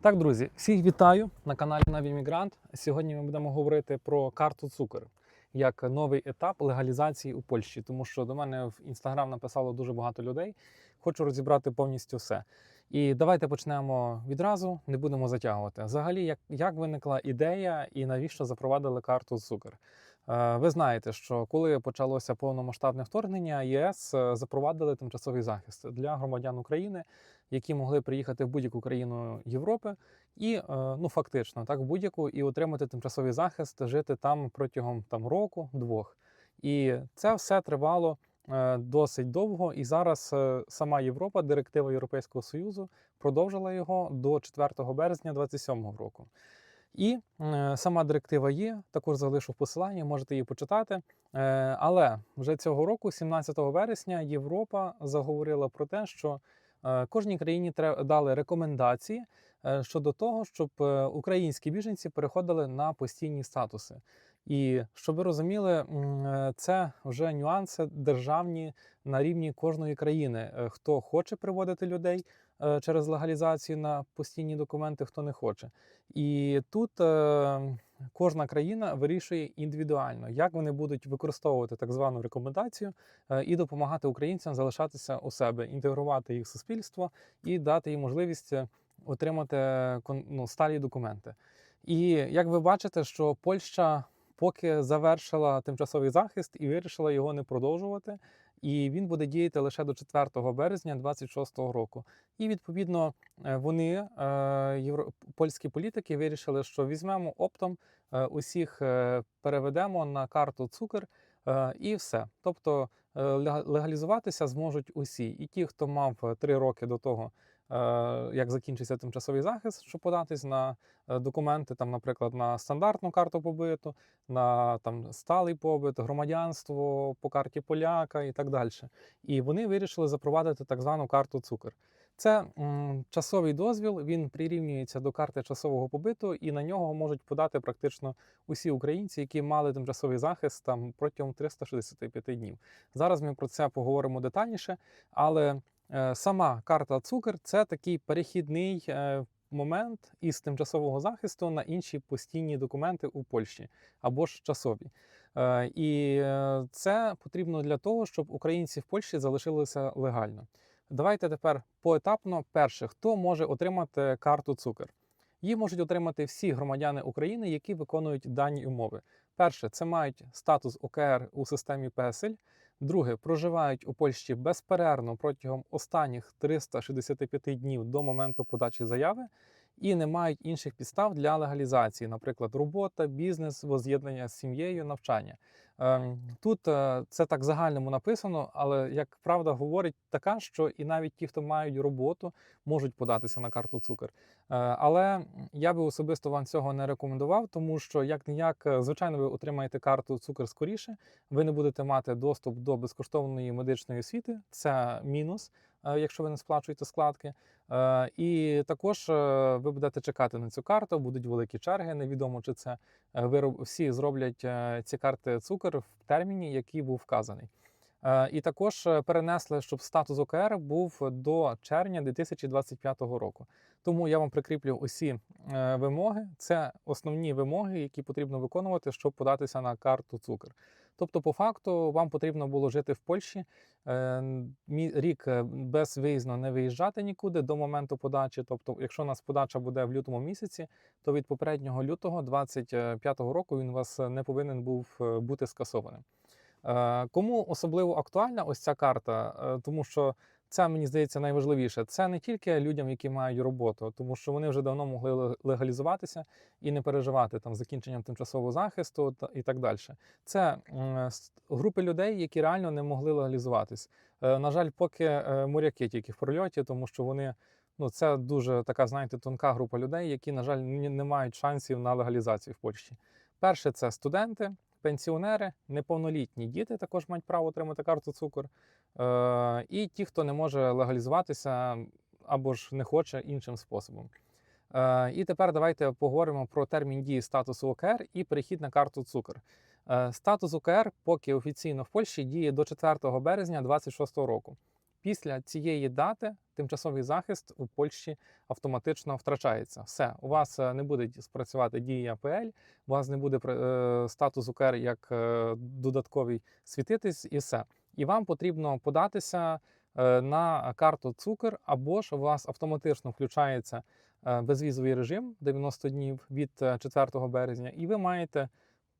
Так, друзі, всіх вітаю на каналі Наві Мігрант. Сьогодні ми будемо говорити про карту цукор як новий етап легалізації у Польщі, тому що до мене в інстаграм написало дуже багато людей. Хочу розібрати повністю все. І давайте почнемо відразу, не будемо затягувати. Взагалі, як, як виникла ідея і навіщо запровадили карту цукор? Е, Ви знаєте, що коли почалося повномасштабне вторгнення, ЄС е, запровадили тимчасовий захист для громадян України, які могли приїхати в будь-яку країну Європи і е, ну фактично так в будь-яку і отримати тимчасовий захист, жити там протягом там року, двох. І це все тривало досить довго. І зараз сама Європа, директива Європейського Союзу, продовжила його до 4 березня 2027 року. І е, сама директива є, також залишу в посиланні, можете її почитати. Е, але вже цього року, 17 вересня, Європа заговорила про те, що е, кожній країні дали рекомендації щодо того, щоб українські біженці переходили на постійні статуси. І щоб ви розуміли, е, це вже нюанси державні на рівні кожної країни. Е, Хто хоче приводити людей е, через легалізацію на постійні документи, хто не хоче. І тут кожна країна вирішує індивідуально, як вони будуть використовувати так звану рекомендацію і допомагати українцям залишатися у себе, інтегрувати їх в суспільство і дати їм можливість отримати ну, сталі документи. І як ви бачите, що Польща поки завершила тимчасовий захист і вирішила його не продовжувати. І він буде діяти лише до 4 березня 2026 року. І відповідно е, вони, е, польські політики, вирішили, що візьмемо оптом е, усіх переведемо на карту цукор е, і все. Тобто легалізуватися зможуть усі. І ті, хто мав е, три роки до того, як закінчиться тимчасовий захист, щоб податись на е, документи, там, наприклад, на стандартну карту побиту, на там сталий побит, громадянство по карті поляка і так далі. І вони вирішили запровадити так звану карту цукор. Це м, часовий дозвіл, він прирівнюється до карти часового побиту, і на нього можуть подати практично усі українці, які мали тимчасовий захист там протягом 365 днів. Зараз ми про це поговоримо детальніше, але е, сама карта цукор це такий перехідний е, момент із тимчасового захисту на інші постійні документи у Польщі або ж часові. Е, І е, це потрібно для того, щоб українці в Польщі залишилися легально. Давайте тепер поетапно. Перше, хто може отримати карту цукор? Її можуть отримати всі громадяни України, які виконують дані умови. Перше, це мають статус ОКР у системі ПЕСЕЛь. Друге, проживають у Польщі безперервно протягом останніх 365 днів до моменту подачі заяви і не мають інших підстав для легалізації, наприклад, робота, бізнес, воз'єднання з сім'єю, навчання. Ем, Тут е, це так загальному написано, але як правда говорить така, що і навіть ті, хто мають роботу, можуть податися на карту цукор. Е, Але я би особисто вам цього не рекомендував, тому що як ніяк, звичайно, ви отримаєте карту цукор скоріше. Ви не будете мати доступ до безкоштовної медичної освіти. Це мінус, е, якщо ви не сплачуєте складки. Е, І також е, ви будете чекати на цю карту, будуть великі черги. Невідомо, чи це е, ви роб- всі зроблять е, ці карти цукор в терміні, який був вказаний. Е, І також е, перенесли, щоб статус ОКР був до червня 2025 року. Тому я вам прикріплю усі е, вимоги. Це основні вимоги, які потрібно виконувати, щоб податися на карту цукор. Тобто, по факту, вам потрібно було жити в Польщі е, рік без безвиїзно не виїжджати нікуди до моменту подачі. Тобто, якщо у нас подача буде в лютому місяці, то від попереднього лютого 25 року він у вас не повинен був е, бути скасованим. Е, Кому особливо актуальна ось ця карта, Е, тому що це мені здається найважливіше. Це не тільки людям, які мають роботу, тому що вони вже давно могли легалізуватися і не переживати там закінченням тимчасового захисту та і так далі. Це групи людей, які реально не могли легалізуватись. Е, На жаль, поки е, моряки тільки в прольоті, тому що вони. Ну, це дуже така, знаєте, тонка група людей, які, на жаль, ні- не мають шансів на легалізацію в Польщі. Перше, це студенти, пенсіонери, неповнолітні діти також мають право отримати карту цукор. Е, і ті, хто не може легалізуватися або ж не хоче іншим способом. Е, і тепер давайте поговоримо про термін дії статусу ОКР і перехід на карту цукор. Е, статус ОКР поки офіційно в Польщі діє до 4 березня 2026 року. Після цієї дати тимчасовий захист у Польщі автоматично втрачається. Все, у вас не буде спрацювати дія АПЛ, у вас не буде статус УКР як додатковий світитись, і все. І вам потрібно податися е, на карту цукер, або ж у вас автоматично включається е, безвізовий режим 90 днів від е, 4 березня, і ви маєте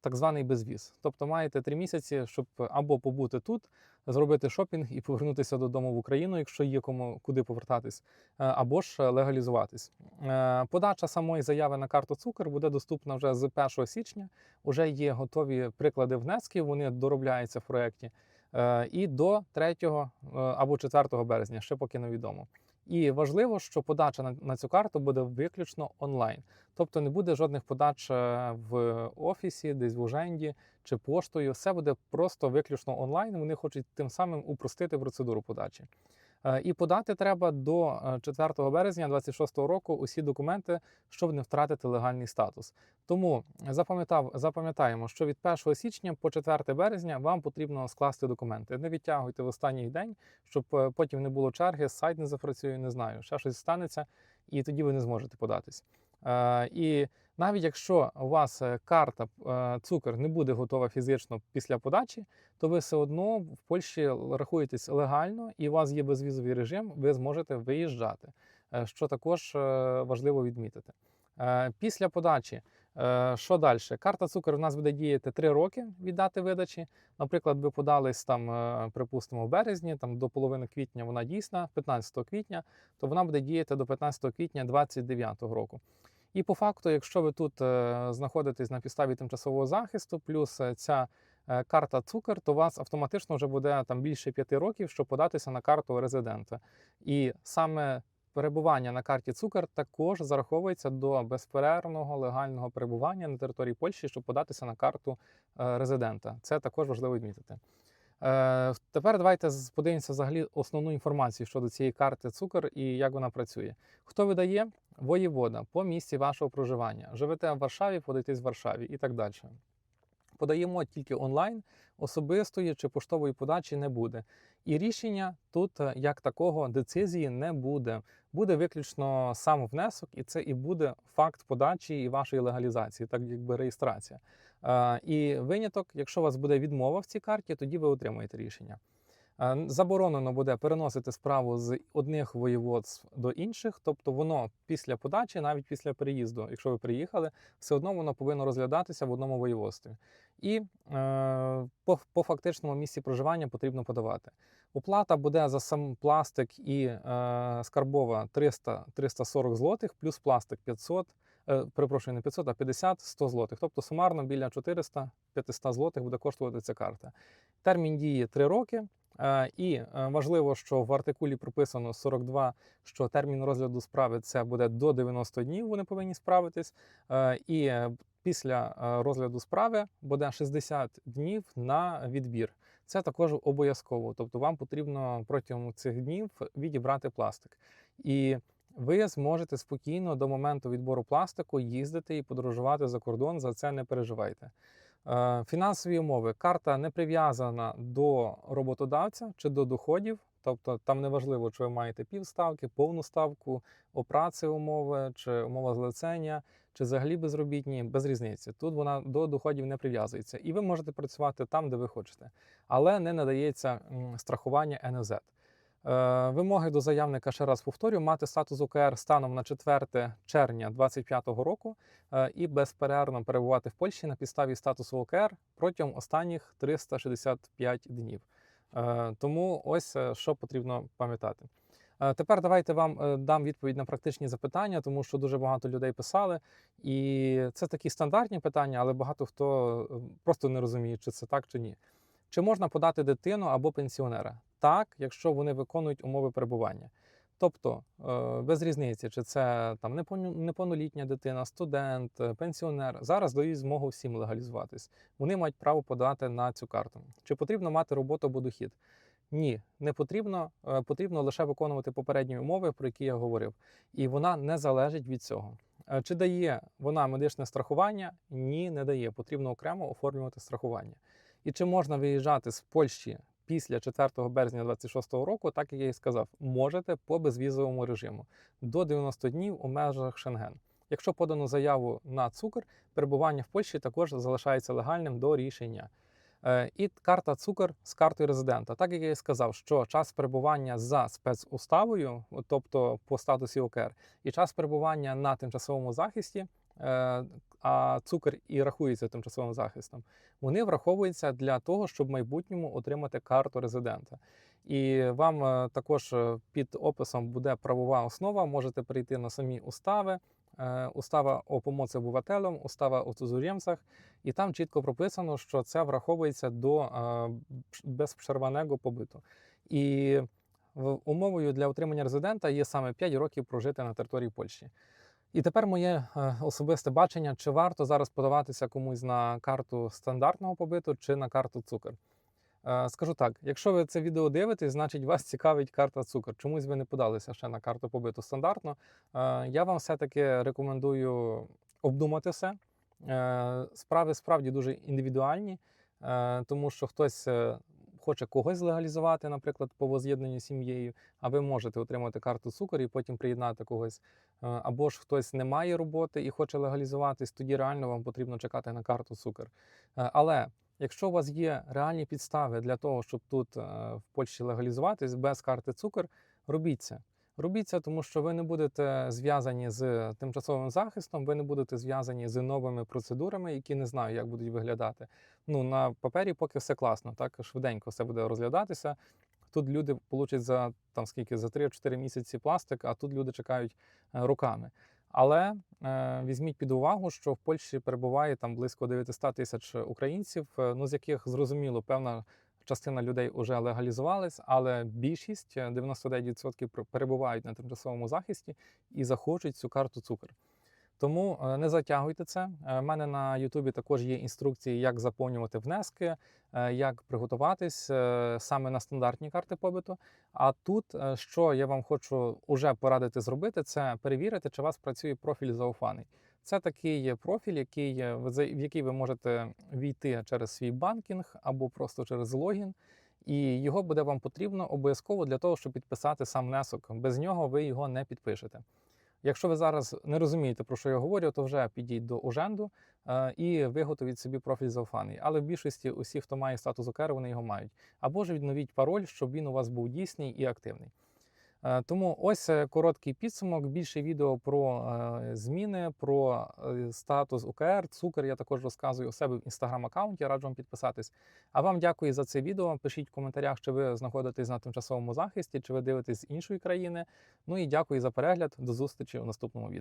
так званий безвіз. Тобто маєте три місяці, щоб або побути тут, зробити шопінг і повернутися додому в Україну, якщо є кому куди повертатись, е, або ж легалізуватись. Е, Подача самої заяви на карту цукер буде доступна вже з 1 січня. Уже є готові приклади внесків, вони доробляються в проєкті. Е, І до 3 е, або 4 березня, ще поки невідомо. І важливо, що подача на, цю карту буде виключно онлайн. Тобто не буде жодних подач е, в офісі, десь в уженді чи поштою. Все буде просто виключно онлайн. Вони хочуть тим самим упростити процедуру подачі. Е, І подати треба до е, 4 березня 26 року усі документи, щоб не втратити легальний статус. Тому запам'ятав, запам'ятаємо, що від 1 січня по 4 березня вам потрібно скласти документи. Не відтягуйте в останній день, щоб е, потім не було черги, сайт не запрацює, не знаю, ще щось станеться, і тоді ви не зможете податись. Е, І навіть якщо у вас е, карта цукер цукор не буде готова фізично після подачі, то ви все одно в Польщі рахуєтесь легально і у вас є безвізовий режим, ви зможете виїжджати, е, що також е, важливо відмітити. Е, Після подачі, е, що далі? Карта цукор у нас буде діяти 3 роки від дати видачі. Наприклад, ви подались там, е, припустимо, в березні, там до половини квітня вона дійсна, 15 квітня, то вона буде діяти до 15 квітня 2029 року. І по факту, якщо ви тут знаходитесь на підставі тимчасового захисту, плюс ця карта цукер, то у вас автоматично вже буде там більше п'яти років, щоб податися на карту резидента. І саме перебування на карті цукер також зараховується до безперервного легального перебування на території Польщі, щоб податися на карту е, резидента. Це також важливо відмітити. Е, Тепер давайте подивимося взагалі основну інформацію щодо цієї карти цукор і як вона працює. Хто видає? Воєвода по місці вашого проживання. Живете в Варшаві, подайтесь в Варшаві і так далі. Подаємо тільки онлайн, особистої чи поштової подачі не буде. І рішення тут е, як такого децизії не буде. Буде виключно сам внесок, і це і буде факт подачі і вашої легалізації, так якби реєстрація. Е, І виняток, якщо у вас буде відмова в цій карті, тоді ви отримаєте рішення. Е, Заборонено буде переносити справу з одних воєводств до інших, тобто воно після подачі, навіть після переїзду, якщо ви приїхали, все одно воно повинно розглядатися в одному воєводстві. І е, по, по фактичному місці проживання потрібно подавати. Оплата буде за сам пластик і е, скарбова 300 340 злотих, плюс пластик 500, е, перепрошую, не 500, а 50 100 злотих. Тобто сумарно біля 400 500 злотих буде коштувати ця карта. Термін дії 3 роки. Е, І е, важливо, що в артикулі прописано 42, що термін розгляду справи це буде до 90 днів. Вони повинні справитись. Е, І е, після е, розгляду справи буде 60 днів на відбір. Це також обов'язково. Тобто вам потрібно протягом цих днів відібрати пластик. І ви зможете спокійно до моменту відбору пластику їздити і подорожувати за кордон. За це не переживайте. Е, Фінансові умови. Карта не прив'язана до роботодавця чи до доходів. Тобто там не важливо, чи ви маєте півставки, повну ставку, опраці умови, чи умова злицення, чи взагалі безробітні, без різниці. Тут вона до доходів не прив'язується. І ви можете працювати там, де ви хочете, але не надається страхування НЗ. Е, Вимоги до заявника ще раз повторю: мати статус УКР станом на 4 червня 2025 року е, і безперервно перебувати в Польщі на підставі статусу УКР протягом останніх 365 днів. Е, Тому ось е, що потрібно пам'ятати. Е, Тепер давайте вам дам відповідь на практичні запитання, тому що дуже багато людей писали. І це такі стандартні питання, але багато хто просто не розуміє, чи це так чи ні. Чи можна подати дитину або пенсіонера? Так, якщо вони виконують умови перебування. Тобто е, без різниці, чи це там неповнолітня дитина, студент, е, пенсіонер. Зараз дають змогу всім легалізуватись. Вони мають право подати на цю карту. Чи потрібно мати роботу або дохід? Ні, не потрібно. Е, Потрібно лише виконувати попередні умови, про які я говорив. І вона не залежить від цього. Чи дає вона медичне страхування? Ні, не дає. Потрібно окремо оформлювати страхування. І чи можна виїжджати з Польщі після 4 березня 2026 року, так як я і сказав, можете по безвізовому режиму до 90 днів у межах Шенген. Якщо подано заяву на цукор, перебування в Польщі також залишається легальним до рішення. Е, І карта цукор з картою резидента. Так як я і сказав, що час перебування за спецуставою, тобто по статусі ОКР, і час перебування на тимчасовому захисті, а цукор і рахується тимчасовим захистом, вони враховуються для того, щоб в майбутньому отримати карту резидента. І вам е, також е, під описом буде правова основа. Можете перейти на самі устави. е, Устава о помоці обивателям, устава о цудзурємцях, і там чітко прописано, що це враховується до е, безперерваного побиту. І умовою для отримання резидента є саме 5 років прожити на території Польщі. І тепер моє е, особисте бачення, чи варто зараз подаватися комусь на карту стандартного побиту чи на карту цукор. Е, Скажу так: якщо ви це відео дивитесь, значить вас цікавить карта цукор. Чомусь ви не подалися ще на карту побиту стандартно. Е, Я вам все-таки рекомендую обдумати все. Справи справді дуже індивідуальні, тому що хтось хоче когось легалізувати, наприклад, по воз'єднанню сім'єю, а ви можете отримати карту цукор і потім приєднати когось. Е, Або ж хтось не має роботи і хоче легалізуватись, тоді реально вам потрібно чекати на карту цукор. Е, Але якщо у вас є реальні підстави для того, щоб тут е, в Польщі легалізуватись без карти цукор, робіть це. Робіть це, тому що ви не будете зв'язані з тимчасовим захистом, ви не будете зв'язані з новими процедурами, які не знаю, як будуть виглядати. Ну на папері поки все класно, так швиденько все буде розглядатися. Тут люди получать за там скільки за 3-4 місяці пластик, а тут люди чекають е, роками. Але е, візьміть під увагу, що в Польщі перебуває там близько 900 тисяч українців, е, ну з яких зрозуміло певна частина людей вже легалізувалась, але більшість е, 99% перебувають на тимчасовому захисті і захочуть цю карту цукор. Тому е, не затягуйте це. У мене на Ютубі також є інструкції, як заповнювати внески, е, як приготуватись е, саме на стандартні карти побиту. А тут, е, що я вам хочу уже порадити зробити, це перевірити, чи у вас працює профіль зауфаний. Це такий профіль, який, в який ви можете війти через свій банкінг або просто через логін. І його буде вам потрібно обов'язково для того, щоб підписати сам внесок. Без нього ви його не підпишете. Якщо ви зараз не розумієте, про що я говорю, то вже підіть до Уженду е, і виготовіть собі профіль зауфаний. Але в більшості усі, хто має статус ОКР, вони його мають. Або ж відновіть пароль, щоб він у вас був дійсний і активний. Е, Тому ось е, короткий підсумок. Більше відео про е, зміни, про статус УКР, цукер. Я також розказую у себе в інстаграм-аккаунті. Раджу вам підписатись. А вам дякую за це відео. Пишіть в коментарях, чи ви знаходитесь на тимчасовому захисті, чи ви дивитесь з іншої країни. Ну і дякую за перегляд. До зустрічі у наступному відео.